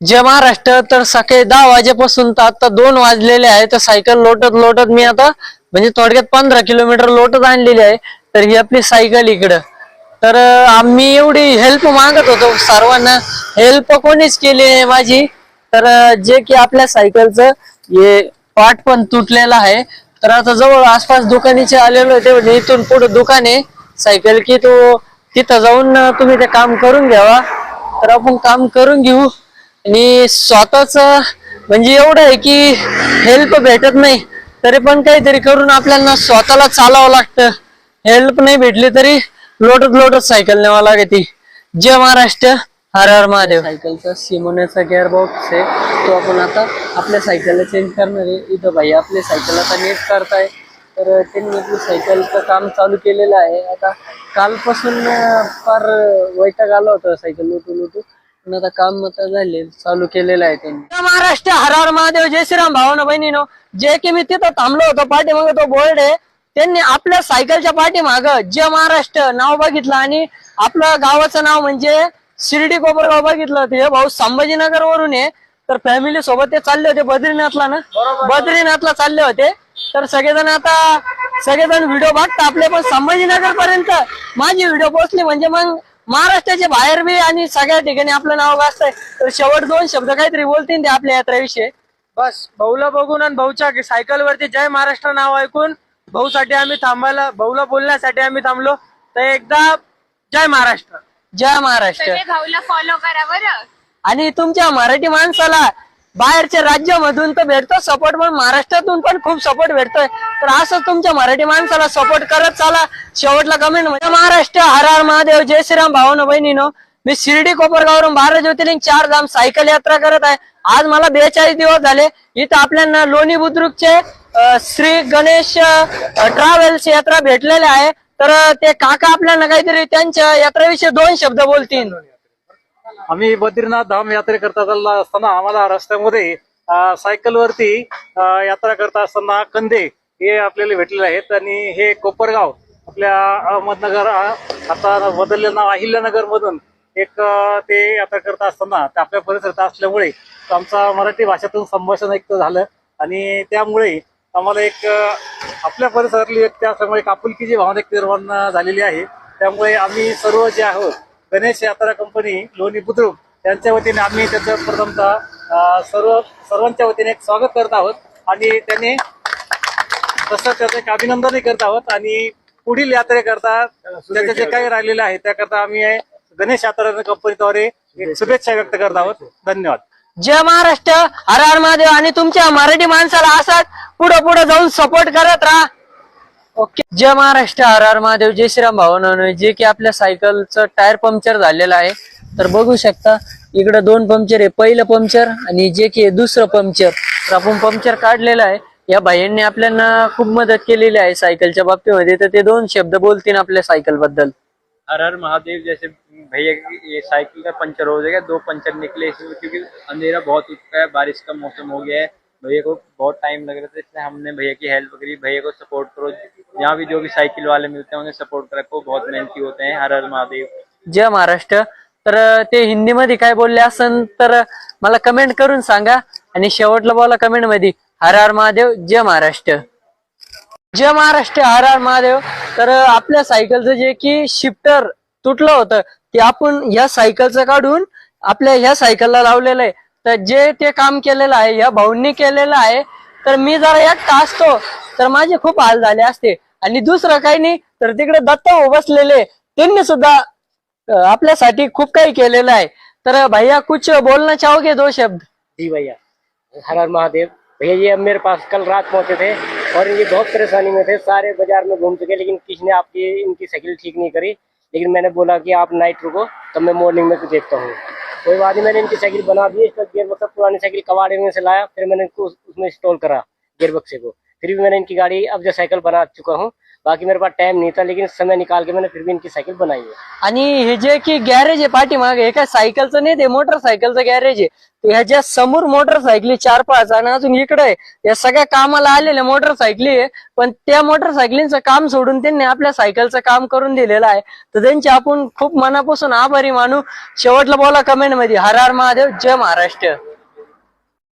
जय महाराष्ट्र तर सकाळी दहा वाजेपासून तर आता दोन वाजलेले आहे तर सायकल लोटत लोटत मी आता म्हणजे थोडक्यात पंधरा किलोमीटर लोटत आणलेली आहे तर ही आपली सायकल इकडं. तर आम्ही एवढी हेल्प मागत होतो सर्वांना. हेल्प कोणीच केली नाही माझी. तर जे की आपल्या सायकलचं हे पाठ पण तुटलेला आहे. तर आता जवळ आसपास दुकानीचे आलेलो आहे इथून पुढे दुकान आहे. सायकल की तो तिथं जाऊन तुम्ही ते काम करून घ्यावा. तर आपण काम करून घेऊ. आणि स्वतःच म्हणजे एवढं आहे की हेल्प भेटत नाही तरी पण काहीतरी करून आपल्याला स्वतःला चालावं लागतं. हेल्प नाही भेटली तरी लोटत लोटत सायकल न्यावं लागते जय महाराष्ट्र हर हर महादेव. सायकलचा सिमोन्याचा गिअर बॉक्स आहे. तो आपण आता आपल्या सायकलला चेंज करणार आहे. इथं भाई आपली सायकल आता नीट करताय. तर त्यांनी आपली सायकलचं काम चालू केलेलं आहे. आता कालपासून फार वैताग आला होता सायकल लुटू लुटू पण आता काम आता झाले चालू केलेलं आहे त्यांनी. जय महाराष्ट्र हर हर महादेव जय श्रीराम भावानं बहिणीनो. जे की मी तिथं थांबलो होतो पाठीमागे तो बोर्ड आहे. त्यांनी आपल्या सायकलच्या पाठीमाग जय महाराष्ट्र नाव बघितलं आणि आपलं गावाचं नाव म्हणजे शिर्डी कोपरगाव बघितलं होतं. हे भाऊ संभाजीनगर वरून आहे. तर फॅमिली सोबत ते चालले होते बद्रीनाथला ना? बद्रीनाथला चालले होते. तर सगळेजण आता सगळेजण व्हिडिओ बघता आपले पण संभाजीनगर पर्यंत माझी व्हिडिओ पोहोचली. म्हणजे मग महाराष्ट्राच्या बाहेर बी आणि सगळ्या ठिकाणी आपलं नाव गाजतंय. तर शेवट दोन शब्द काहीतरी बोलतील ते आपल्या यात्रेविषयी. बस भाऊला बघून आणि भाऊच्या सायकल वरती जय महाराष्ट्र नाव ऐकून भाऊसाठी आम्ही थांबायला भाऊला बोलण्यासाठी आम्ही थांबलो. तर एकदा जय महाराष्ट्र. जय महाराष्ट्र. सगळे भाऊला फॉलो करा बरं. आणि तुमच्या मराठी माणसाला बाहेरच्या राज्यामधून तर भेटतो सपोर्ट पण महाराष्ट्रातून पण खूप सपोर्ट भेटतोय. तर असं तुमच्या मराठी माणसाला सपोर्ट करत चाला. शेवटला कमेंट म्हणजे महाराष्ट्र हर हर महादेव जय श्रीराम भावन बहिणीनो. मी शिर्डी कोपरगावरून बारा ज्योतिर्लिंग चार धाम सायकल यात्रा करत आहे. आज मला बेचाळीस दिवस झाले. इथं आपल्याला लोणी बुद्रुकचे श्री गणेश ट्रॅव्हल्स यात्रा भेटलेले आहे. तर ते काका आपल्याला काहीतरी त्यांच्या यात्रेविषयी दोन शब्द बोलतील. आम्ही बद्रीनाथ धाम यात्रे करता चालला असताना आम्हाला रस्त्यामध्ये सायकलवरती यात्रा करता असताना कंदे हे आपल्याला भेटलेले आहेत आणि हे कोपरगाव आपल्या अहमदनगर आता बदललेलं नाव अहिल्यानगर मधून एक ते यात्रा करता असताना ते आपल्या परिसरात असल्यामुळे आमचा मराठी भाषेतून संभाषण एक झालं आणि त्यामुळे आम्हाला एक आपल्या परिसरातली एक त्यामुळे एक आपुलकीची भावना एक निर्माण झालेली आहे. त्यामुळे आम्ही सर्व जे आहोत गणेश यात्रा कंपनी लोणी बुद्रुक यांच्या वतीने आम्ही त्याचं प्रथमतः सर्व सर्वांच्या वतीने एक स्वागत करत आहोत. आणि त्याने तसं त्याचं एक अभिनंदनही करत आहोत. आणि पुढील यात्रेकरता त्याचं जे काही राहिलेलं आहे त्याकरता आम्ही गणेश यात्रा कंपनीद्वारे शुभेच्छा व्यक्त करत आहोत. धन्यवाद. जय महाराष्ट्र. हर हर महादेव. आणि तुमच्या मराठी माणसाला असाच पुढे पुढे जाऊन सपोर्ट करत राहा. ओके. जय महाराष्ट्र आर आर महादेव जय श्रीराम भावना जे की आपल्या सायकलचं टायर पंक्चर झालेलं आहे. तर बघू शकता इकडे दोन पंक्चर आहे. पहिलं पंक्चर आणि जे की आहे दुसरं पंक्चर. तर आपण पंक्चर काढलेलं आहे. या भाईंनी आपल्याला खूप मदत केलेली आहे सायकलच्या बाबतीमध्ये. तर ते दोन शब्द बोलतील आपल्या सायकलबद्दल हर हर महादेव जैसे भैया सायकल ये साइकिल का पंचर हो जाएगा. दो पंचर निकले इसमें क्योंकि अंधेरा बहुत उठता है बारिश का मौसम हो गया है. भैया को बहुत टाइम लग रहा था इसलिए हमने भैया की हेल्प करी। भैया को सपोर्ट करो। यहाँ भी जो भी साइकिल वाले मिलते हैं उन्हें सपोर्ट रखो बहुत मेहनती होते हैं। हर हर महादेव। जय महाराष्ट्र। तर ते हिंदीमध्ये काय बोलले असन तर मला कमेंट करून सांगा. आणि शेवटला बोला कमेंटमध्ये. हर हर महादेव जय महाराष्ट्र. जय महाराष्ट्र हर हर महादेव. तर आपल्या सायकलचं जे की शिफ्टर तुटलं होतं ते आपण ह्या सायकलचं काढून आपल्या ह्या सायकलला लावलेलं आहे. तर जे ते काम केलेलं आहे या भाऊंनी केलेलं आहे तर मी जरा एकटा असतो तर माझे खूप हाल झाले असते. आणि दुसरं काही नाही तर तिकडे दत्त बसलेले त्यांनी सुद्धा आपल्यासाठी खूप काही केलेलं आहे. तर भैया कुछ बोलना चाहोगे दो शब्द? जी भैया हर हर महादेव। भैया ये मेरे पास कल रात पहुंचे थे और ये बहुत परेशानी में थे सारे बाजार में घूम चुके लेकिन किसी ने आपकी इनकी साइकिल ठीक नहीं करी। लेकिन मैंने बोला कि आप नाइट रुको तब मैं मॉर्निंग में देखता हूँ। कोई बात नहीं मैंने इनकी साइकिल बना दी इसका गियर बक्सा पुरानी साइकिल कबाड़े में से लाया फिर मैंने इनको उसमें इंस्टॉल करा गियर बक्से को फिर भी मैंने इनकी गाड़ी अब जो साइकिल बना चुका हूँ बाकी मेरे पास टाइम नहीं था लेकिन समय निकाल के मैंने फिर भी इनकी साइकिल बनाई है। आणि हे जे की गॅरेज आहे पाठीमागे हे काय सायकलचं नाही ते मोटरसायकलचं गॅरेज आहे. तर ह्याच्या समोर मोटरसायकली चार पाच आणि अजून इकडे आहे. या सगळ्या कामाला आलेल्या मोटरसायकली आहे पण त्या मोटरसायकलींचं काम सोडून त्यांनी आपल्या सायकलचं काम करून दिलेलं आहे. तर त्यांचे आपण खूप मनापासून आभारी मानू. शेवटला बोला कमेंटमध्ये. हर हर महादेव जय महाराष्ट्र.